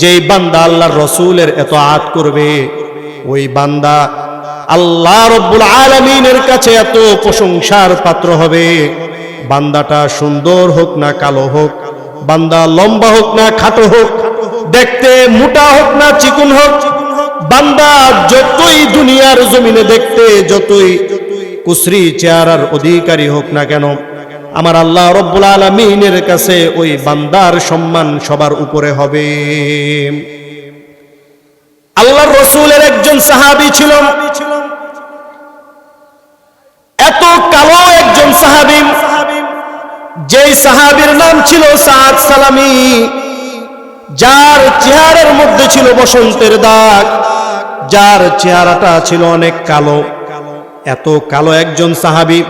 যেই বান্দা আল্লাহর রসুলের এত আত করবে, ওই বান্দা আল্লাহ রব্বুল আলমিনের কাছে এত প্রশংসার পাত্র হবে। বান্দাটা সুন্দর হোক না কালো হোক, বান্দা লম্বা হোক না খাটো হোক, দেখতে মোটা হোক না চিকুন হোক, বান্দা যতই দুনিয়ার জমিনে দেখতে, যতই কুসরি চেহারার অধিকারী হোক না কেন আমার আল্লাহ রব্বুল আলমিনের কাছে ওই বান্দার সম্মান সবার উপরে হবে। আল্লাহর রসুলের একজন সাহাবি ছিল। এত কালো একজন সাহাবি। যেই সাহাবির নাম ছিল সাদ সালামি। যার চেহারার মধ্যে ছিল বসন্তের দাগ। যার চেহারাটা ছিল অনেক কালো। এত কালো একজন সাহাবি।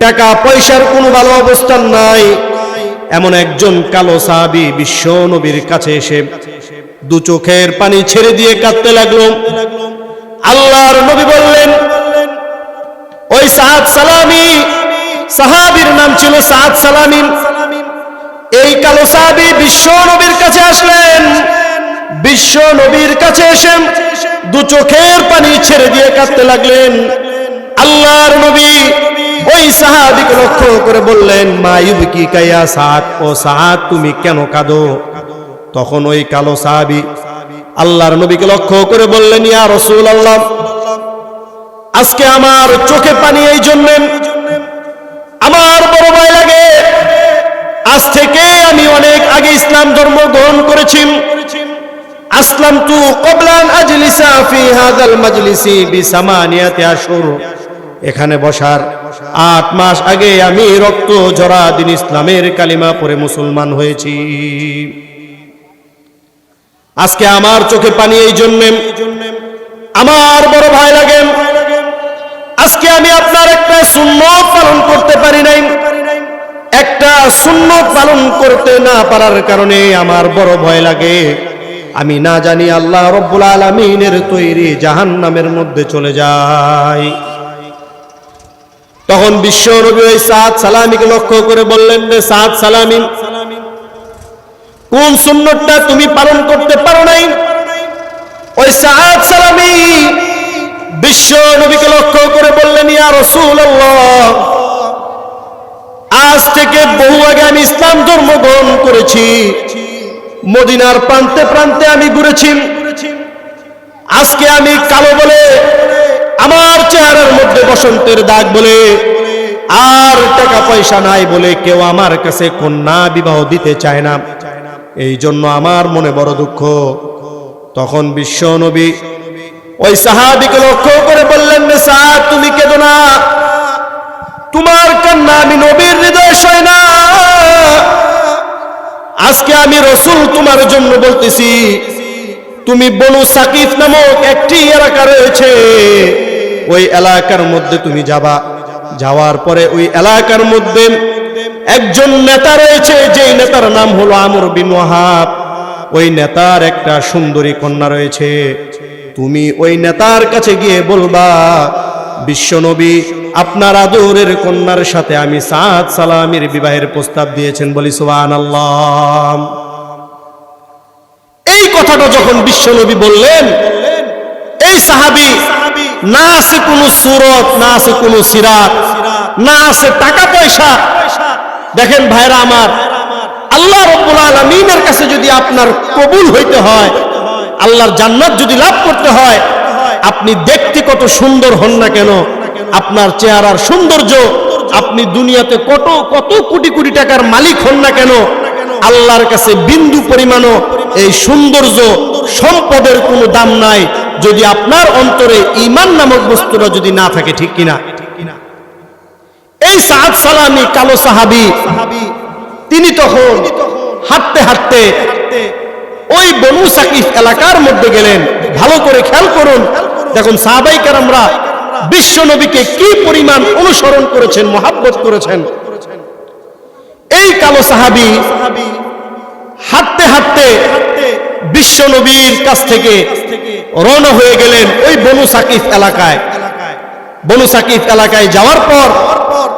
টাকা পয়সার কোনো ভালো অবস্থান নাই। এমন একজন কালো সাহাবি বিশ্ব নবীর কাছে এসে দু চোখের পানি ছেড়ে দিয়ে কাঁদতে লাগল। আল্লাহর নবী বললেন, ওই সাদ সালামি, সাহাবির নাম ছিল সাদ সালামি এই কালো সাহাবি বিশ্ব নবীর কাছে আসলেন। বিশ্ব নবীর কাছে এসে দু চোখের পানি ছেড়ে দিয়ে কাঁদতে লাগলেন। আল্লাহর নবী ওই সাহাবিকে লক্ষ্য করে বললেন মায়ুব কি কাইয়া সাদ? ও সাদ, তুমি কেন কাঁদো? তখন ওই কালো সাহাবি আল্লাহর নবীকে লক্ষ্য করে বললেন, ইয়া রসুল আল্লাহ আজকে আমার চোখে পানি এই জন্য, আমার বড় ভয় লাগে। আজ থেকে আমি অনেক আগে ইসলাম ধর্ম গ্রহণ করেছি। আসলাম তু কবলান আজলিসা ফি হাদাল মাজলিসি বিসামানিয়াতি আশুর। এখানে বসার আট মাস আগে আমি রক্ত জরা দিন ইসলামের কালিমা পরে মুসলমান হয়েছি। আজকে আমার চোখে পানি এই জন্য, আমার বড় ভয় লাগে, আজকে আমি আপনার একটা শূন্য পালন করতে পারি নাই। একটা শূন্য পালন করতে না পারার কারণে আমার বড় ভয় লাগে। আমি না জানি আল্লাহ রব্বুল আলমিনের তৈরি জাহান নামের মধ্যে চলে যায়। তখন বিশ্ব নবী ওই সাদ সালামিকে লক্ষ্য করে বললেন, রে সাদ সালামি, কোন সুন্নতটা তুমি পালন করতে পারো নাই? ওই সাদ সালামি বিশ্ব নবীকে লক্ষ্য করে বললেন, ইয়া রসুল আজ থেকে বহু আগে আমি ইসলাম ধর্ম গ্রহণ করেছি। মদিনার প্রান্তে প্রান্তে আমি ঘুরেছি। আজকে আমি কালো বলে আমার চেহারার মধ্যে বসন্তের দাগ বলে, আর টাকা পয়সা নাই বলে কেউ আমার কাছে কন্যা বিবাহ দিতে চায় না। এই জন্য আমার মনে বড় দুঃখ। তখন বিশ্ব নবী ওই সাহাবিকে লক্ষ্য করে বললেন রে তুমি কেঁদো না। তোমার কান্না আমি নবীর হৃদয় সয় না। আজকে আমি রসুল তোমার জন্য বলতেছি, তুমি বনু সাকিফ নামক একটি এলাকা রয়েছে। ওই এলাকার মধ্যে তুমি যাবা। যাওয়ার পরে ওই এলাকার মধ্যে একজন নেতা রয়েছে, যেই নেতার নাম হলো আমর বিন ওয়াহাব। ওই নেতার একটা সুন্দরী কন্যা রয়েছে। তুমি ওই নেতার কাছে গিয়ে বলবা, বিশ্বনবী, আপনার আদরের কন্যার সাথে আমি সাদ সালামের বিবাহের প্রস্তাব দিয়েছেন বলি সুবান আল্লাহ এই কথাটা যখন বিশ্বনবী বললেন, এই সাহাবি না আছে কোনো সুরত, না আছে কোনো সিরাত, না আছে টাকা পয়সা। দেখেন ভাইরা আমার, আল্লাহ রব্বুল আলমিনের কাছে যদি আপনার কবুল হইতে হয়, আল্লাহর জান্নাত যদি লাভ করতে হয়, আপনি দেখতে কত সুন্দর হন না কেন? আপনার চেহারার সৌন্দর্য, আপনি দুনিয়াতে কত কত কোটি কোটি টাকার মালিক হন না কেন? আল্লাহর কাছে বিন্দু পরিমাণও এই সৌন্দর্য, সম্পদের কোনো দাম নাই। যদি আপনার অন্তরে ইমান নামক বস্তুটা যদি না থাকে, ঠিক কিনা? এই সাদ সালামি, কালো সাহাবি, তিনি তখন হাঁটতে হাঁটতে ওই বনু সাকিফ এলাকার মধ্যে গেলেন। ভালো করে খেয়াল করুন। দেখুন, সাহাবাই কারামরা বিশ্ব নবীকে কি পরিমাণ অনুসরণ করেছেন, মহাব্বত করেছেন। এই কালো সাহাবি হাঁটতে হাঁটতে বিশ্ব নবীর কাছ থেকে রওনা হয়ে গেলেন ওই বনু সাকিফ এলাকায়। বনু সাকিফ এলাকায় যাওয়ার পর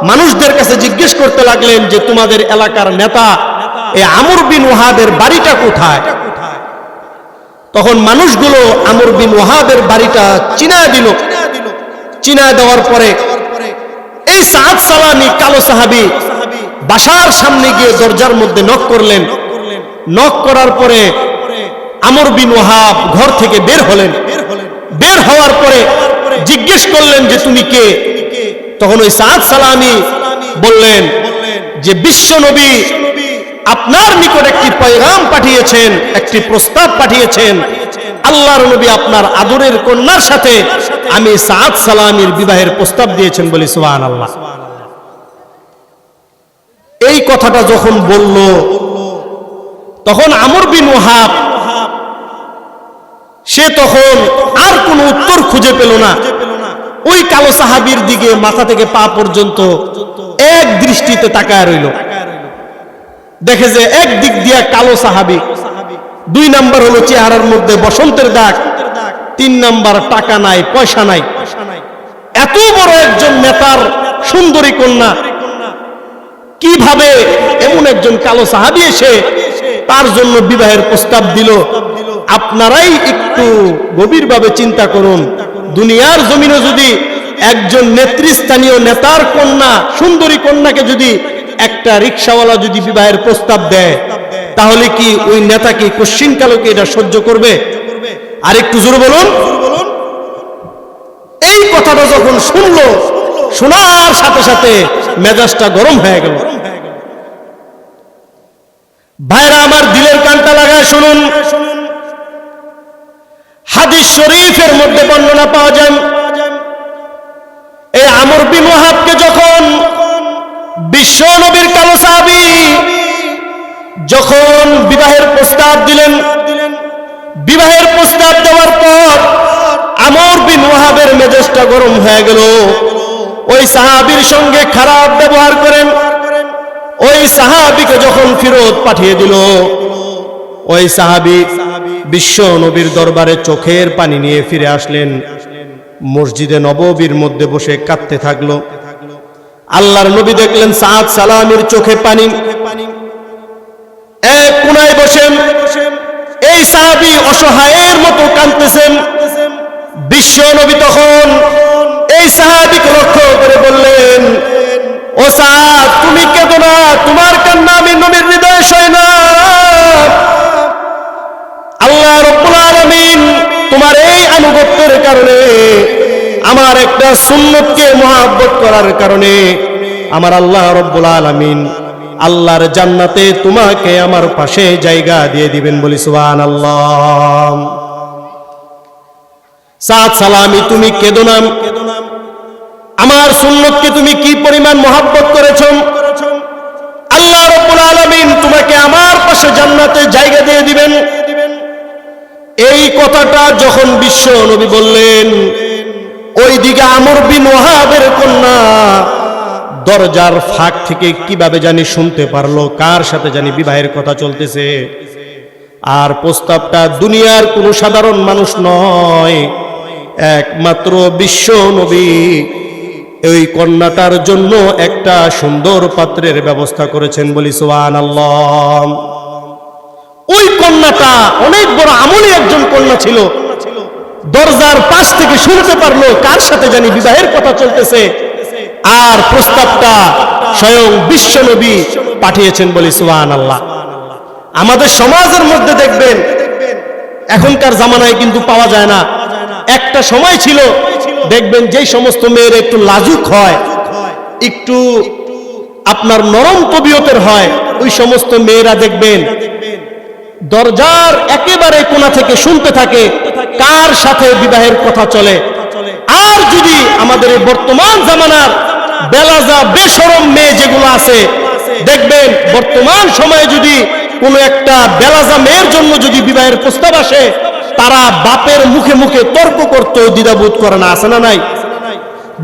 মানুষদের কাছে জিজ্ঞেস করতে লাগলেন যে, তোমাদের এলাকার নেতা এই আমর বিন ওহাবের বাড়িটা কোথায়? তখন মানুষগুলো আমর বিন ওয়াহাবের বাড়িটা চিনা দিল। চিনা দেওয়ার পরে এই সাদ সালামি কালো সাহাবি বাসার সামনে গিয়ে দরজার মধ্যে নক করলেন। নক করার পরে আমর বিন ওয়াহাব ঘর থেকে বের হলেন। বের হওয়ার পরে জিজ্ঞেস করলেন যে তুমি কে? তখন ওই সাদ সালামি বললেন যে বিশ্ব নবী আপনার নিকট একটি পয়গাম পাঠিয়েছেন, একটি প্রস্তাব পাঠিয়েছেন। আল্লাহর নবী আপনার আদরের কন্যার সাথে আমি সাদ সালামির বিবাহের প্রস্তাব দিয়েছেন বলি সুবহান আল্লাহ এই কথাটা যখন বলল, তখন আমর বিন ওহাব সে তখন আর কোনো উত্তর খুঁজে পেল না। ওই কালো সাহাবির দিকে মাথা থেকে পা পর্যন্ত এক দৃষ্টিতে তাকায় রইল। দেখে যে এক দিক দিয়া কালো সাহাবি, দুই নাম্বার হলো চেহারার মধ্যে বসন্তের দাগ, তিন নাম্বার টাকা নাই, পয়সা নাই। এত বড় একজন নেতার সুন্দরী কন্যা, কীভাবে এমন একজন কালো সাহাবি এসে তার জন্য বিবাহের প্রস্তাব দিল? আপনারাই একটু গভীরভাবে চিন্তা করুন। দুনিয়ার জমিনে যদি একজন নেতৃস্থানীয় নেতার কন্যা, সুন্দরী কন্যাকে যদি একটা রিক্সাওয়ালা যদি বিবাহের প্রস্তাব দেয়, তাহলে কি ওই নেতা কি কালকে এটা সহ্য করবে? আর একটু জোরে বলুন। এই কথাটা যখন শুনলো, শোনার সাথে সাথে মেজাজটা গরম হয়ে গেল। ভাইরা, আমার দিলের কানটা লাগায় শুনুন। হাদিস শরীফের মধ্যে বর্ণনা পাওয়া যায়। এই আমর বিন ওয়াহাবকে যখন বিশ্ব নবীর কালো সাহাবী যখন বিবাহের প্রস্তাব দিলেন, বিবাহের প্রস্তাব দেওয়ার পর আমর বিন ওয়াহাবের মেজাজটা গরম হয়ে গেল। ওই সাহাবীর সঙ্গে খারাপ ব্যবহার করেন। ওই সাহাবিকে যখন ফেরত পাঠিয়ে দিল, ওই সাহাবি বিশ্ব নবীর দরবারে চোখের পানি নিয়ে ফিরে আসলেন। মসজিদে নববীর মধ্যে বসে কাঁদতে থাকল। আল্লাহর নবী দেখলেন সাদ সালামের চোখে পানি। কোনায় বসেন। এই সাহাবি অসহায়ের মতো কাঁদতেছেন। বিশ্ব নবী তখন এই সাহাবিকে লক্ষ্য করে বললেন, ও সাদ, তুমি কেঁদো না, তোমার আনুগত্যের কারণে, আমার একটা সুন্নতকে মহাব্বত করার কারণে আমার আল্লাহ রব্বুল আলামিন আল্লাহর জান্নাতে তোমাকে আমার পাশে জায়গা দিয়ে দিবেন বলি সুবহানাল্লাহ। সাত সালামি, তুমি কেদো না। আমার সুন্নতকে তুমি কি পরিমাণ মহাব্বত করেছ? আল্লাহ রব্বুল আলামিন তোমাকে আমার পাশে জান্নাতে জায়গা দিয়ে দিবেন। এই কথাটা যখন বিশ্ব নবী বললেন, ওইদিকে আমর বিন ওয়াহাবের কন্যা দরজার ফাঁক থেকে কীভাবে জানি শুনতে পারল, কার সাথে জানি বিবাহের কথা চলতেছে। আর প্রস্তাবটা দুনিয়ার কোনো সাধারণ মানুষ নয়, একমাত্র বিশ্ব নবী। ওই কন্যাটার জন্য একটা সুন্দর পাত্রের ব্যবস্থা করেছেন বলি সোহান আল্লাহ ওই কন্যাটা অনেক বড় আমলি একজন কন্যা ছিল। দরজার পাশ থেকে শুনতে পারল কার সাথে জানি বিবাহের কথা চলতেছে। আর প্রস্তাবটা স্বয়ং বিশ্ব নবী পাঠিয়েছেন বলি সুহান আল্লাহ আমাদের সমাজের মধ্যে দেখবেন, এখনকার জামানায় কিন্তু পাওয়া যায় না। একটা সময় ছিল, দেখবেন যেই সমস্ত মেয়ের একটু লাজুক হয়, একটু আপনার নরম তবিয়তের হয়, ওই সমস্ত মেয়েরা দেখবেন দরজার একেবারে কোনা থেকে শুনতে থাকে, কার সাথে বিবাহের কথা চলে। আর যদি আমাদের বর্তমান জামানার বেলাজা বেসরম মেয়ে যেগুলো আছে, দেখবেন বর্তমান সময়ে যদি কোনো একটা বেলাজা মেয়ের জন্য যদি বিবাহের প্রস্তাব আসে, তারা বাপের মুখে মুখে তর্ক করতেও দ্বিধাবোধ করে না, আছে না নাই?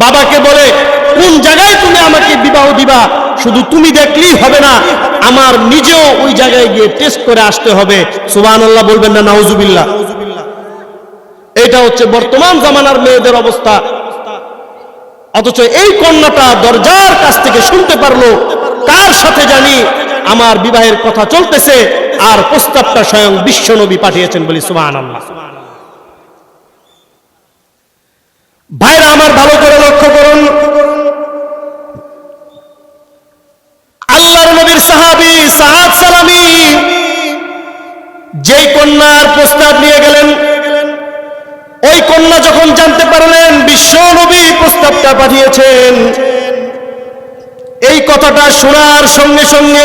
বাবাকে বলে কোন জায়গায় তুমি আমাকে বিবাহ দিবা, শুধু তুমি দেখলেই হবে না, আমার নিজেও ওই জায়গায় গিয়ে টেস্ট করে আসতে হবে। সুবান আল্লাহ বলবেন না, নাউজুবিল্লাহ। এটা হচ্ছে বর্তমান জামানার মেয়েদের অবস্থা। অথচ এই কন্যাটা দরজার কাছ থেকে শুনতে পারল, কার সাথে জানি আমার বিবাহের কথা চলতেছে, আর প্রস্তাবটা স্বয়ং বিশ্ব নবী পাঠিয়েছেন বলি সুবাহ আল্লাহ ভাইরা আমার ভালো করে লক্ষ্য করুন যেই কন্যার প্রস্তাব নিয়ে গেলেন, ওই কন্যা যখন জানতে পারলেন বিশ্ব নবী প্রস্তাবটা পাঠিয়েছেন, এই কথাটা শোনার সঙ্গে সঙ্গে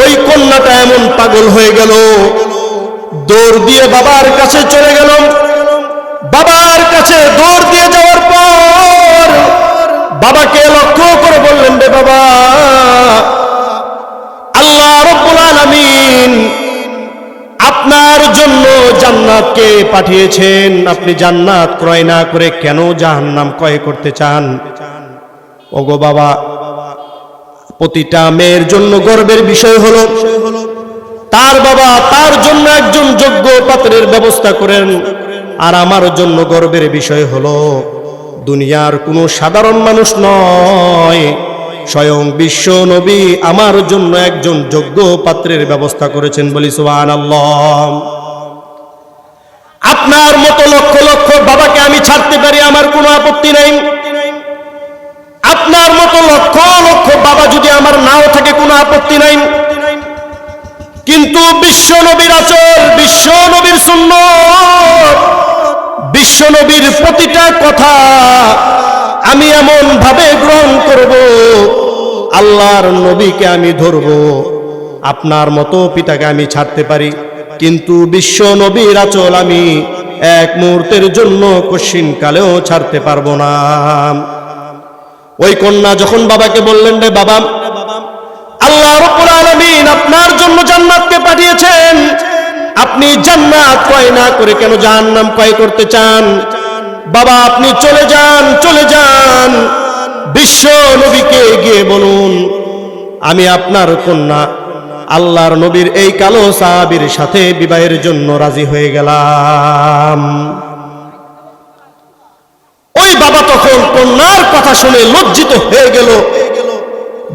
ওই কন্যাটা এমন পাগল হয়ে গেল, দৌড় দিয়ে বাবার কাছে চলে গেল। বাবার কাছে দৌড় দিয়ে যাওয়ার পর বাবাকে লক্ষ্য করে বললেন, রে বাবা, আল্লাহ রব্বুল আলামিন আপনার জন্য জান্নাতকে পাঠিয়েছেন। আপনি জান্নাত ক্রয় না করে কেন জাহান্নাম ক্রয় করতে চান? ওগো বাবা, প্রতিটা মেয়ের জন্য গর্বের বিষয় হলো, তার বাবা তার জন্য একজন যোগ্য পাত্রের ব্যবস্থা করেন, আর আমার জন্য গর্বের বিষয় হলো, দুনিয়ার কোনো সাধারণ মানুষ নয়। স্বয়ং বিশ্ব নবী আমার জন্য একজন যোগ্য পাত্রের ব্যবস্থা করেছেন বলি সুবান আপনার মতো লক্ষ লক্ষ বাবাকে আমি ছাড়তে পারি, আমার কোনো আপত্তি নেই। আপনার মতো লক্ষ লক্ষ বাবা যদি আমার নাও থাকে, কোনো আপত্তি নাই। কিন্তু বিশ্ব নবীর আচর বিশ্ব নবীর শূন্য বিশ্ব নবীর প্রতিটা কথা আমি এমন ভাবে গ্রহণ করব, আল্লাহর নবীকে আমি ধরব। আপনার মতো পিতাকে আমি ছাড়তে পারি, কিন্তু বিশ্ব নবীর আচল আমি এক মুহূর্তের জন্য কশিন কালেও ছাড়তে পারব না। ওই কন্যা যখন বাবাকে বললেন, রে বাবা, আল্লাহ রব্বুল আলামিন আপনার জন্য জান্নাতকে পাঠিয়েছেন। আপনি জান্নাত ক্রয় না করে কেন জাহান্নাম ক্রয় করতে চান? বাবা, আপনি চলে যান চলে যান। বিশ্ব নবীকে গিয়ে বলুন, আমি আপনার কন্যা। আল্লাহর নবীর এই কালো সাহাবীর সাথে বিবাহের জন্য রাজি হয়ে গেলাম। ওই বাবা তখন কন্যার কথা শুনে লজ্জিত হয়ে গেল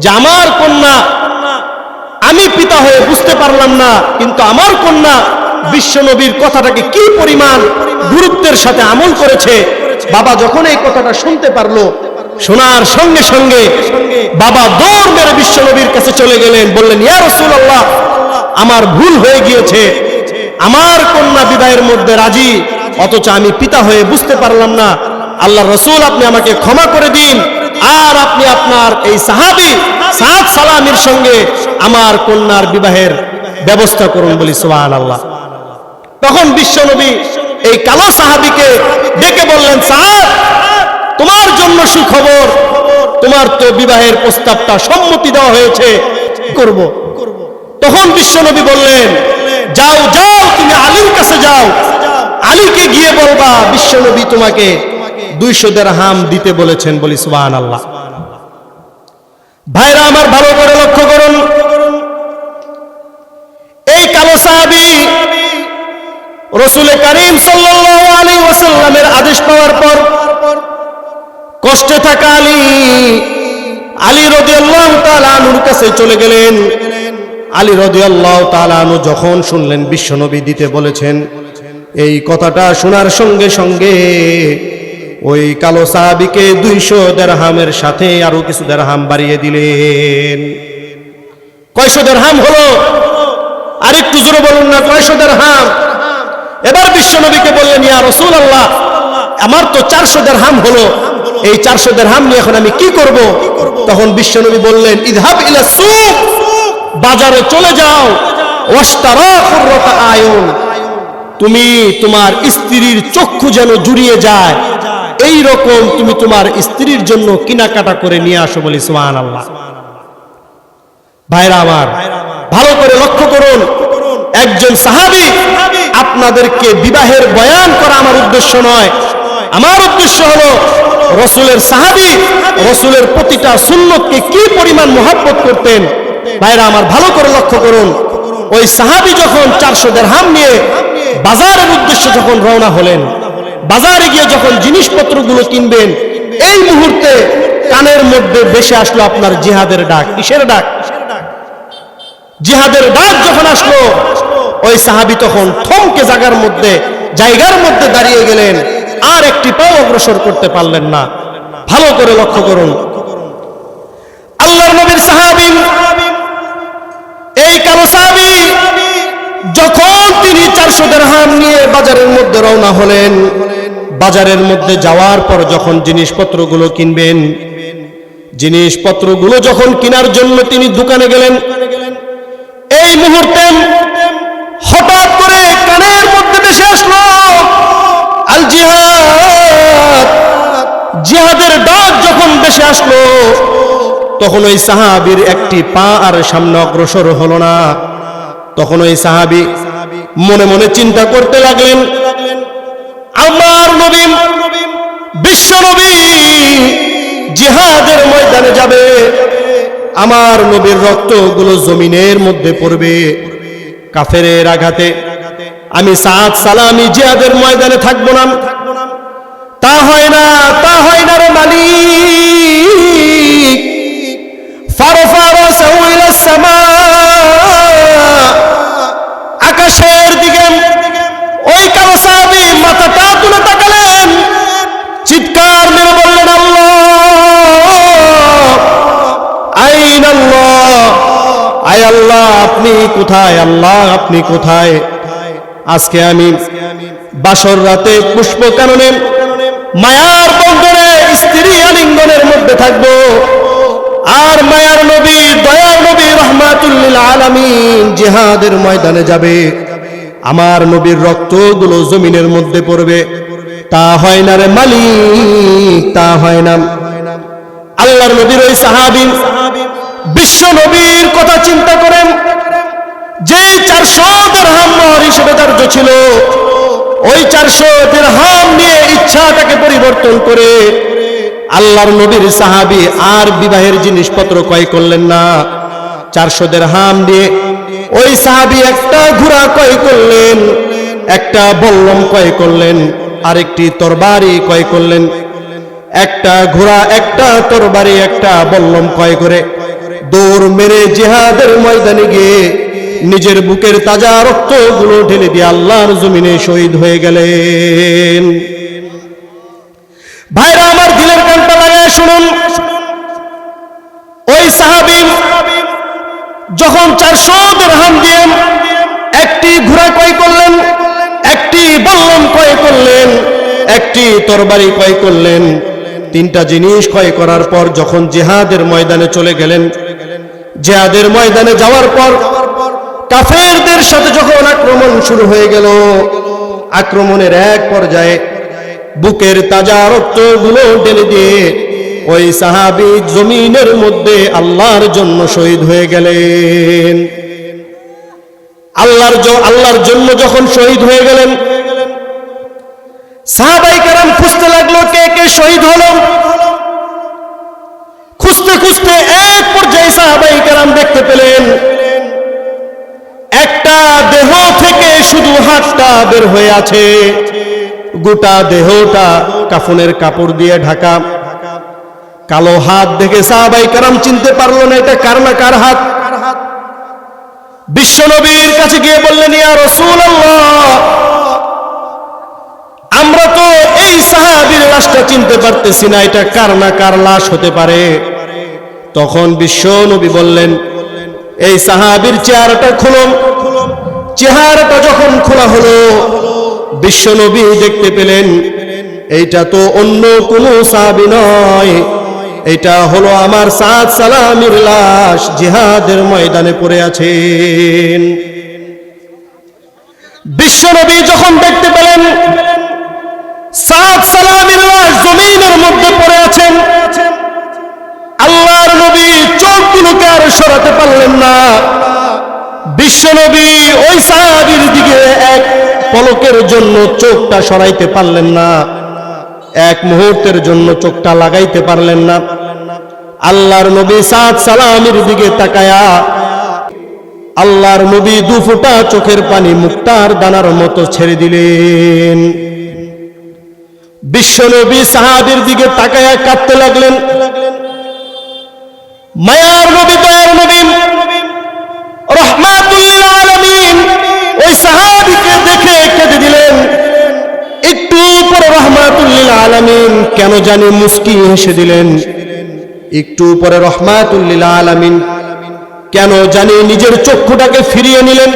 যে আমার কন্যা, আমি পিতা হয়ে বুঝতে পারলাম না, কিন্তু আমার কন্যা বিশ্ব নবীর কথাটাকে কি পরিমাণ গুরুত্বের সাথে আমল করেছে? বাবা যখন এই কথাটা শুনতে পারল, শোনার সঙ্গে সঙ্গে বাবা দৌড় মেরে বিশ্ব নবীর কাছে চলে গেলেন, বললেন, ইয়া রাসূলুল্লাহ, আমার ভুল হয়ে গিয়েছে। আমার কন্যা বিবাহের মধ্যে রাজি, অথচ আমি পিতা হয়ে বুঝতে পারলাম না। আল্লাহ রসুল, আপনি আমাকে ক্ষমা করে দিন। আর আপনি আপনার এই সাহাবি সাদ সালামির সঙ্গে আমার কন্যার বিবাহের ব্যবস্থা করুন বলি সোহান আল্লাহ তখন বিশ্বনবী এই কালো সাহাবিকে ডেকে বললেন সাহাব তোমার জন্য সুখবর, তোমার তো বিবাহের প্রস্তাবটা সম্মতি দেওয়া হয়েছে করব? তখন বিশ্বনবী বললেন, যাও যাও, তুমি আলীর কাছে যাও, আলীকে গিয়ে বলবা, বিশ্বনবী তোমাকে দুইশো হাম দিতে বলেছেন বলি সুবান আল্লাহ ভাইরা, আমার ভালো করে লক্ষ্য করুন রসুল করিম সাল্লাল্লাহু আলাইহি ওয়াসাল্লামের আদেশ পাওয়ার পর কষ্টে থাকা আলী আলী রাদিয়াল্লাহু তাআলা আনুর কাছে চলে গেলেন। আলী রাদিয়াল্লাহু তাআলা আনু যখন শুনলেন, বিশ্বনবী দিতে বলেছেন, এই কথাটা শোনার সঙ্গে সঙ্গে ওই কালো সাহাবিকে দুইশো দেড়হামের সাথে আরও কিছু দেড়হাম বাড়িয়ে দিলেন। কয়শো দেড়হাম হলো? আরেকটু জোরে বলুন না, কয়শো দেড়হাম? এবার বিশ্বনবীকে বললেন, ইয়া রসুল আল্লাহ আমার তো চারশো দেড়হাম হলো। এই চারশো দেড়হাম নিয়ে এখন আমি কি করব? তখন বিশ্বনবী বললেন, ইদহাব ইলা সুক, বাজারে চলে যাও। তুমি তোমার স্ত্রীর চক্ষু যেন জুড়িয়ে যায়। এই রকম তুমি তোমার স্ত্রীর জন্য কিনাকাটা করে নিয়ে আসো বলি সুমান ভাইরা আমার, ভালো করে লক্ষ্য করুন একজন সাহাবি আপনাদেরকে বিবাহের বয়ান করা আমার উদ্দেশ্য নয়। আমার উদ্দেশ্য হলো রসুলের সাহাবি রসুলের প্রতিটা সুন্নতকে কি পরিমাণ মহাব্বত করতেন? ভাইরা আমার ভালো করে লক্ষ্য করুন। ওই সাহাবি যখন চারশো দেড়হাম নিয়ে বাজারের উদ্দেশ্যে যখন রওনা হলেন বাজারে গিয়ে যখন জিনিসপত্রগুলো কিনবেন এই মুহূর্তে কানের মধ্যে বেশি আসলো আপনার জিহাদের ডাক। কিসের ডাক? জিহাদের ডাক যখন আসলো ওই সাহাবি তখন থমকে জায়গার মধ্যে জায়গার মধ্যে দাঁড়িয়ে গেলেন। আর একটি পাও অগ্রসর করতে পারলেন না। ভালো করে লক্ষ্য করুন। আল্লাহর নবীর সাহাবি, এই কালো সাহাবি, যখন তিনি চারশো নিয়ে বাজারের মধ্যে রওনা হলেন, বাজারের মধ্যে যাওয়ার পর যখন জিনিসপত্রগুলো কিনবেন, জিনিসপত্রগুলো যখন কেনার জন্য তিনি দোকানে গেলেন, এই মুহূর্তে জিহাদের ডাক যখন ভেসে আসলো, তখন ওই সাহাবির একটি পা আর সামনে অগ্রসর হলো না। তখন ওই সাহাবি মনে মনে চিন্তা করতে লাগলেন, আমার নবী, বিশ্ব নবী জিহাদের ময়দানে যাবে। আমার নবীর রক্তগুলো জমিনের মধ্যে পড়বে। কাফেরের আঘাতে আমি সাত সালামি জিহাদের ময়দানে থাকব না। তা হয় না, তা হয় না রে মালিক। আকাশের দিকে ওই কালো সাহাবী মাথাটা তুলে তাকালেন। চিৎকার মেরে বললেন, আল্লাহ, আইন আল্লাহ। আয় আল্লাহ, আপনি কোথায়? আল্লাহ, আপনি কোথায়? আজকে আমি বাসর রাতে পুষ্প কাননে মায়ার বন্ধনে, স্ত্রী আলিঙ্গনের মধ্যে থাকব। আর মায়ার নবী, দয়ার নবী রহমাতুল্লিল আলামিন জিহাদের ময়দানে যাবে। আমার নবীর রক্তগুলো জমিনের মধ্যে পড়বে। তা হয় না রে মালিক, তা হয় না। আল্লাহর নবীর ওই সাহাবি, বিশ্ব নবীর কথা চিন্তা করেন। যে চারশো মহর হিসেবে ধার্য ছিল ওই চারশো দেড়হাম নিয়ে ইচ্ছাটাকে পরিবর্তন করে আল্লাহর নবীর সাহাবি আর বিবাহের জিনিসপত্র ক্রয় করলেন না। চারশো দেড়হাম দিয়ে ওই সাহাবি একটা ঘোড়া ক্রয় করলেন, একটা বল্লম ক্রয় করলেন, আরেকটি তরবারি ক্রয় করলেন। একটা ঘোড়া, একটা তরবারি, একটা বল্লম ক্রয় করে দৌড় মেরে জিহাদের ময়দানে গিয়ে নিজের বুকের তাজা রক্তগুলো ঢেলে দিয়ে আল্লাহর জমিনে শহীদ হয়ে গেলেন। ভাইরা, আমার দিলের কানটা লাগায় শুনুন। ওই সাহাবি যখন চারশো দেড়হাম দিয়ে একটি ঘোড়া ক্রয় করলেন, একটি বল্লম ক্রয় করলেন, একটি তরবারি ক্রয় করলেন, তিনটা জিনিস ক্রয় করার পর যখন জেহাদের ময়দানে চলে গেলেন, জেহাদের ময়দানে যাওয়ার পর কাফেরদের সাথে যখন আক্রমণ শুরু হয়ে গেল, আক্রমণের এক পর্যায়ে বুকের তাজা রক্তগুলো ঢেলে দিয়ে ওই সাহাবি জমিনের মধ্যে আল্লাহর জন্য শহীদ হয়ে গেলেন। আল্লাহর আল্লাহর জন্য যখন শহীদ হয়ে গেলেন, সাহাবাই কারাম খুঁজতে লাগল কে কে শহীদ হলো। খুঁজতে খুঁজতে এক পর্যায়ে সাহাবাই কারাম দেখতে পেলেন থেকে শুধু হাতটা বের হয়ে আছে। গোটা দেহটা কাফনের কাপড় দিয়ে ঢাকা। কালো হাত দেখে সাহাবাই কারাম চিনতে পারল না এটা কার না কার হাত। কাছে গিয়ে বললেন আমরা তো এই সাহাবীর লাশটা চিনতে পারতেছি না, এটা কার না কার লাশ হতে পারে। তখন বিশ্ব নবী বললেন, এই সাহাবীর চেহারাটা খুলুন। চেহারাটা যখন খোলা হলো, বিশ্ব নবী দেখতে পেলেন, এইটা তো অন্য কোনো সাহাবী নয়। এটা হলো আমার সাত সালামির লাশ জিহাদের ময়দানে পড়ে আছেন। বিশ্বনবী যখন দেখতে পেলেন, সাদ সালামির লাশ জমিনের মধ্যে পড়ে আছেন, আল্লাহর নবী চোখগুলোকে আর সরাতে পারলেন না। বিশ্বনবী ওই সাহাবীর দিকে এক পলকের জন্য চোখটা সরাইতে পারলেন না। এক মুহূর্তের জন্য চোখটা লাগাইতে পারলেন না। আল্লাহর নবী সাত সালামির দিকে তাকায়া আল্লাহর নবী দু ফোঁটা চোখের পানি মুক্তার দানার মতো ছেড়ে দিলেন। বিশ্ব নবী সাহাবির দিকে তাকায়া কাঁদতে লাগলেন। মায়ার নবী দয়ার কেন জানি মুস্কি হেসে দিলেন। একটু পরে রহমাতুল্লিল আলামিন, কেন জানি নিজের চক্ষুটাকে ফিরিয়ে নিলেন।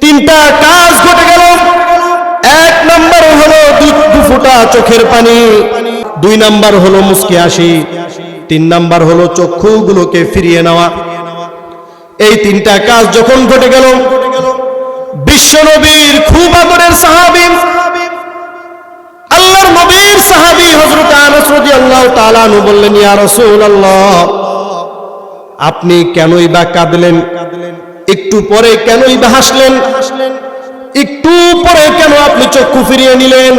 তিনটা কাজ ঘটে গেল। এক নাম্বার হলো দু- ফোঁটা চোখের পানি, দুই নাম্বার হলো মুস্কি হাসি, তিন নাম্বার হলো চক্ষুগুলোকে ফিরিয়ে নেওয়া। এই তিনটা কাজ যখন ঘটে গেল, বিশ্বনবীর খুব আদরের সাহাবী আল্লাহর নবীর সাহাবী রাদিয়াল্লাহু তাআলা আনহু বললেন আপনি কেনই বা কাঁদলেন? একটু পরে কেনই বা হাসলেন? একটু পরে কেন আপনি চক্ষু ফিরিয়ে নিলেন?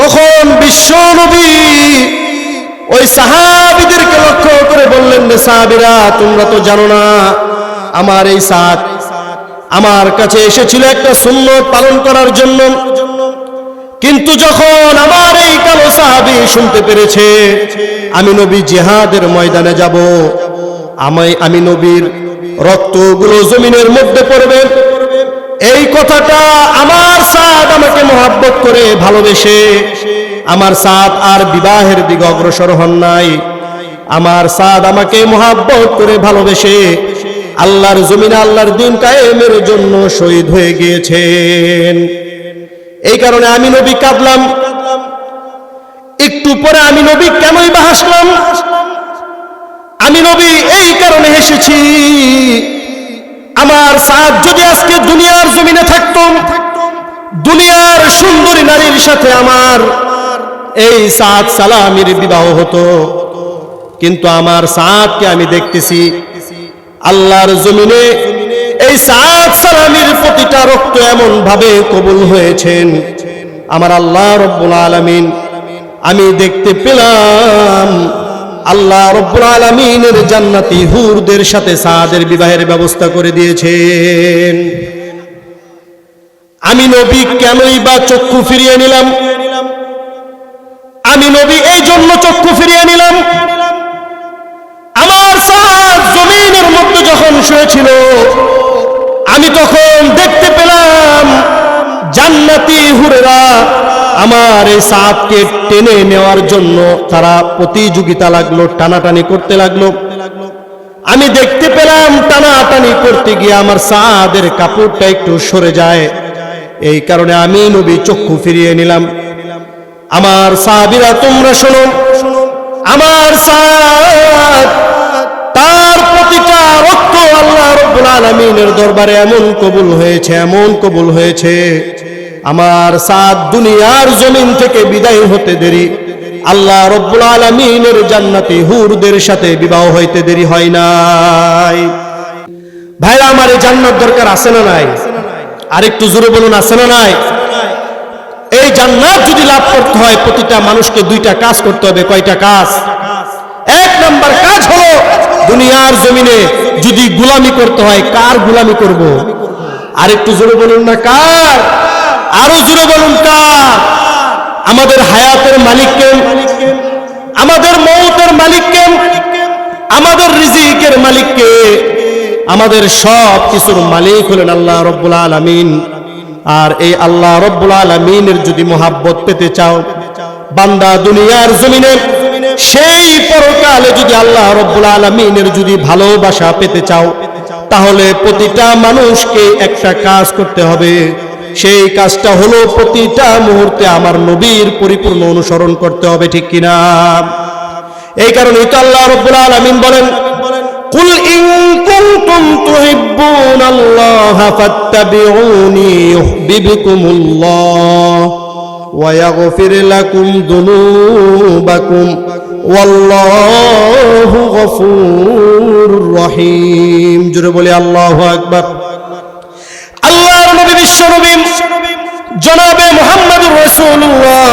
তখন বিশ্ব নবী ওই সাহাবিদেরকে লক্ষ্য করে বললেন রে সাহাবিরা, তোমরা তো জানো না, আমার এই সাত আমার কাছে এসেছিল একটা সুন্নত পালন করার জন্য। কিন্তু যখন আমার এই কালো সাহাবি শুনতে পেরেছে, আমি নবী জিহাদের ময়দানে যাব। আমি আমি নবীর রক্তগুলো জমিনের মধ্যে পড়বে। এই কথাটা আমার সাদ আমাকে মহাব্বত করে ভালোবেসে। আমার সাদ আর বিবাহের দিকে অগ্রসর হন নাই। আমার সাদ আমাকে মহাব্বত করে ভালোবেসে আল্লাহর জমিনে আল্লাহর দিন কায়েমের জন্য শহীদ হয়ে গিয়েছেন। এই কারণে আমি নবী কাঁদলাম। একটু পরে আমি নবী কেনই বা হাসলাম? আমি নবী এই কারণে হেসেছি। আমার সাদ যদি আজকে দুনিয়ার জমিনে থাকতাম দুনিয়ার সুন্দরী নারীর সাথে আমার এই সাদ সালামির বিবাহ হতো। কিন্তু আমার সাদকে আমি দেখতেছি, আল্লাহর জমিনে এই সাদ সালামির প্রতিটা রক্ত এমন ভাবে কবুল হয়েছেন। আমার আল্লাহ রব্বুল আলামিন, আমি দেখতে পেলাম আল্লাহ রব্বুল আলামিনের জান্নাতি হুরদের সাথে সাদের বিবাহের ব্যবস্থা করে দিয়েছেন। আমি নবী কেনই বা চক্ষু ফিরিয়ে নিলাম? আমি নবী এই জন্য চক্ষু ফিরিয়ে নিলাম? আমার সাদ জমিনের মধ্যে যখন শুয়েছিল আমি তখন দেখতে পেলাম জান্নাতি হুরেরা আমার এই সাপকে টেনে নেওয়ার জন্য তারা প্রতিযোগিতা লাগল, টানাটানি করতে লাগল। আমি দেখতে পেলাম টানাটানি করতে গিয়ে আমার সাদের কাপড়টা একটু সরে যায়। এই কারণে আমি নবী চক্ষু ফিরিয়ে নিলাম। আমার সাহাবিরা, তোমরা শোনো। আমার সাদ আলমিনের দরবারে এমন কবুল হয়েছে, এমন কবুল হয়েছে। আমার সাদ দুনিয়ার জমিন থেকে বিদায় হতে দেরি। আল্লাহ রব্বুল আলমিনের জান্নাতি হুরদের সাথে বিবাহ হইতে দেরি হয় নাই। ভাইরা আমার এই জান্নাত দরকার আছে না নাই? আরেকটু জোরে বলুন, আছে না নাই? এই জান্নাত যদি লাভ করতে হয়, প্রতিটা মানুষকে দুইটা কাজ করতে হবে। কয়টা কাজ? এক নাম্বার কাজ হলো দুনিয়ার জমিনে যদি গুলামি করতে হয়, কার গুলামি করব? আর একটু জোরে বলুন না, কার? আরও জোরে বলুন, কার? আমাদের হায়াতের মালিককে আমাদের মৌতের মালিককে আমাদের রিজিকের মালিককে আমাদের সব কিছুর মালিক হলেন আল্লাহ রব্বুল আলামিন। আর এই আল্লাহ রব্বুল আলমিনের যদি মোহাব্বত পেতে চাও, বান্দা দুনিয়ার জমিনে সেই পরকালে যদি আল্লাহ রব্বুল আলমিনের যদি ভালোবাসা পেতে চাও তাহলে প্রতিটা মানুষকে একটা কাজ করতে হবে সেই কাজটা হলো প্রতিটা মুহূর্তে আমার নবীর পরিপূর্ণ অনুসরণ করতে হবে ঠিক কিনা এই কারণেই তো আল্লাহ রব্বুল আলমিন বলেন قل إن كنتم تحبون الله فاتبعوني يحببكم الله ويغفر لكم ذنوبكم والله غفور رحيم জোরে বলি আল্লাহু আকবার আল্লাহর নবী বিশ্ব নবী জনাবে মুহাম্মদুর রাসূলুল্লাহ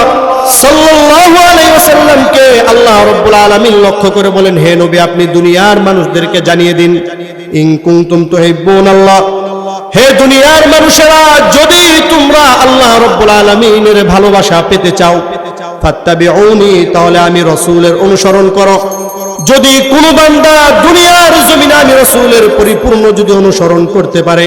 সাল্লাল্লাহু আলাইহি ওয়াসাল্লামকে আল্লাহ রাব্বুল আলামিন লক্ষ্য করে বলেন হে নবী আপনি দুনিয়ার মানুষদেরকে জানিয়ে দিন ইন কুনতুম তুহিব্বুন আল্লাহ হে দুনিয়ার মানুষেরা, যদি তোমরা আল্লাহ রাব্বুল আলামিনের ভালোবাসা পেতে চাও তাহলে আমি রাসূলের অনুসরণ করো। যদি কোনো বান্দা দুনিয়ার জমিনে আমি রাসূলের পরিপূর্ণ যদি অনুসরণ করতে পারে,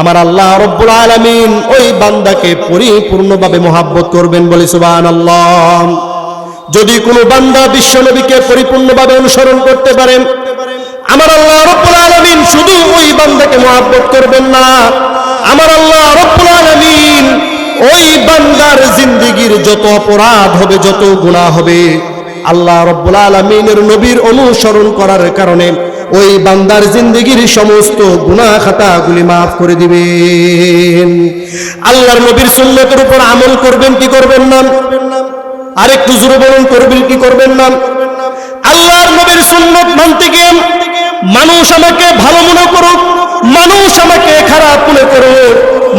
আমার আল্লাহ রব্বুল আলামিন ওই বান্দাকে পরিপূর্ণভাবে মহাব্বত করবেন বলে সুবহানাল্লাহ। যদি কোনো বান্দা বিশ্ব নবীকে পরিপূর্ণভাবে অনুসরণ করতে পারেন আমার আল্লাহ রব্বুল আলামিন শুধু ওই বান্দাকে মহাব্বত করবেন না। আমার আল্লাহ রব্বুল আলামিন ওই বান্দার জিন্দিগির যত অপরাধ হবে, যত গুনাহ হবে, আল্লাহ রব্বুল আলামিনের নবীর অনুসরণ করার কারণে ওই বান্দার জিন্দিগির সমস্ত গুনাহ খাতাগুলি মাফ করে দিবেন। আল্লাহর নবীর সুন্নতের উপর আমল করবেন, কি করবেন না? আরেকটু জোরে বলুন, করবেন, কি করবেন না? আল্লাহর নবীর সুন্নত মানতে গিয়ে মানুষ আমাকে ভালো মনে করুক, মানুষ আমাকে খারাপ মনে করুক,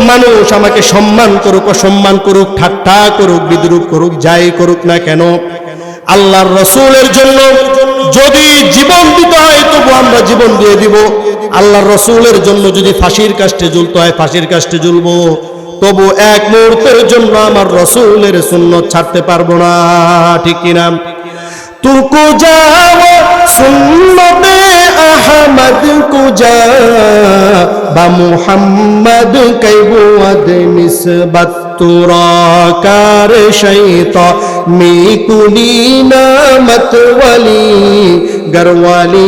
মানুষ আমাকে সম্মান করুক, অসম্মান করুক, ঠাট্টা করুক, বিদ্রুপ করুক, যাই করুক না কেন, আল্লাহর রসুলের জন্য যদি জীবন দিতে হয়, তবু আমরা জীবন দিয়ে দিব। আল্লাহর রসুলের জন্য যদি ফাঁসির কাষ্টে ঝুলতে হয়, ফাঁসির কাষ্টে ঝুলবো। তবু এক মুহূর্তের জন্য আমার রসুলের সুন্নত ছাড়তে পারব না, ঠিক কিনা? তুকু যাও সুন্নতে আহমদ কুজা বা মুহাম্মদ কৈবুয়াদ নিসবত, তুরা কার শৈতা, মি কুনি নামত ওয়ালি, গরওয়ালি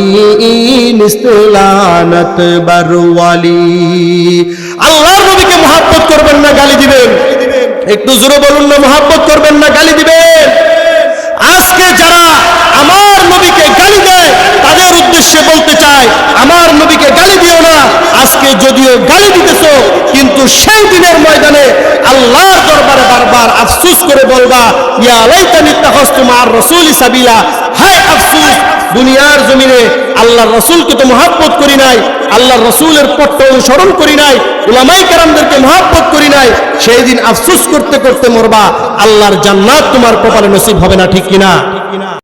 নিস্তলানত বরওয়ালি। আল্লাহর নবীকে মহাব্বত করবেন না, গালি দিবেন। একটু জোরে বলুন না, মহাব্বত করবেন না, গালি দিবেন। আজকে যারা আমার নবীকে গালি দেয় উদ্দেশ্যে বলতে চাই, আমার নবীকে গালি দিও না। আজকে যদিও গালি দিতেছ, কিন্তু সেই দিনের ময়দানে আল্লাহর দরবারে বারবার আফসুস করে বলবা, ইয়া মার সাবিলা। হায় আফসুস, দুনিয়ার জমিনে আল্লাহর রসুলকে তো মহাব্বত করি নাই, আল্লাহর রসুলের পথ অনুসরণ করি নাই উলামাই কারামদেরকে মহাব্বত করি নাই, সেই দিন আফসুস করতে করতে মরবা, আল্লাহর জান্নাত তোমার কপালে নসিব হবে না, ঠিক কিনা?